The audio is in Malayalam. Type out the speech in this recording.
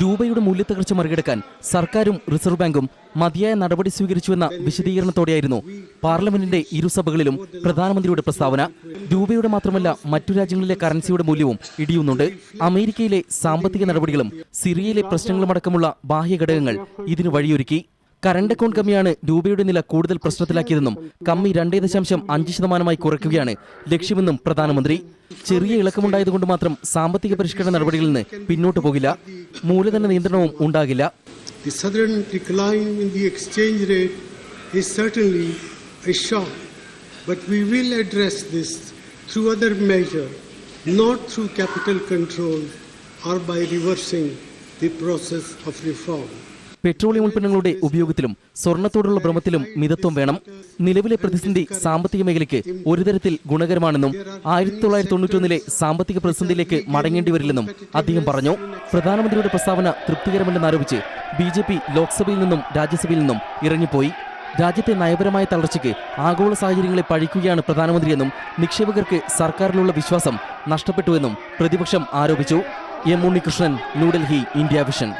രൂപയുടെ മൂല്യത്തകർച്ച മറികടക്കാൻ സർക്കാരും റിസർവ് ബാങ്കും മതിയായ നടപടി സ്വീകരിച്ചുവെന്ന വിശദീകരണത്തോടെയായിരുന്നു പാർലമെന്റിന്റെ ഇരുസഭകളിലും പ്രധാനമന്ത്രിയുടെ പ്രസ്താവന. രൂപയുടെ മാത്രമല്ല മറ്റു രാജ്യങ്ങളിലെ കറൻസിയുടെ മൂല്യവും ഇടിയുന്നുണ്ട്. അമേരിക്കയിലെ സാമ്പത്തിക നടപടികളും സിറിയയിലെ പ്രശ്നങ്ങളുമടക്കമുള്ള ബാഹ്യഘടകങ്ങൾ ഇതിനു വഴിയൊരുക്കി. കറണ്ട് അക്കൗണ്ട് കമ്മിയാണ് രൂപയുടെ നില കൂടുതൽ പ്രശ്നത്തിലാക്കിയതെന്നും കമ്മി രണ്ടേ ദശാംശം അഞ്ച് ശതമാനമായി കുറയ്ക്കുകയാണ് ലക്ഷ്യമെന്നും പ്രധാനമന്ത്രി. ചെറിയ ഇളക്കമുണ്ടായതുകൊണ്ട് മാത്രം സാമ്പത്തിക പരിഷ്കരണ നടപടികളിൽ നിന്ന് പിന്നോട്ട് പോകില്ല. മൂലധന നിയന്ത്രണവും ഉണ്ടാകില്ല The sudden decline in the exchange rate is certainly a shock, but we will address this through other measures, not through capital control or by reversing the process of reform. Petroleum ഉൽപ്പന്നങ്ങളുടെ ഉപയോഗത്തിലും സ്വർണത്തോടുള്ള ഭ്രമത്തിലും മിതത്വം വേണം. നിലവിലെ പ്രതിസന്ധി സാമ്പത്തിക മേഖലയ്ക്ക് ഒരു തരത്തിൽ ഗുണകരമാണെന്നും ആയിരത്തി തൊള്ളായിരത്തി തൊണ്ണൂറ്റൊന്നിലെ സാമ്പത്തിക പ്രതിസന്ധിയിലേക്ക് മടങ്ങേണ്ടി വരില്ലെന്നും അദ്ദേഹം പറഞ്ഞു. പ്രധാനമന്ത്രിയുടെ പ്രസ്താവന തൃപ്തികരമല്ലെന്ന് ആരോപിച്ച് ബി ജെ പി ലോക്സഭയിൽ നിന്നും രാജ്യസഭയിൽ നിന്നും ഇറങ്ങിപ്പോയി. രാജ്യത്തെ നയപരമായ തളർച്ചയ്ക്ക് ആഗോള സാഹചര്യങ്ങളെ പഴിക്കുകയാണ് പ്രധാനമന്ത്രിയെന്നും നിക്ഷേപകർക്ക് സർക്കാരിലുള്ള വിശ്വാസം നഷ്ടപ്പെട്ടുവെന്നും പ്രതിപക്ഷം ആരോപിച്ചു. M Unnikrishnan New Delhi India vision.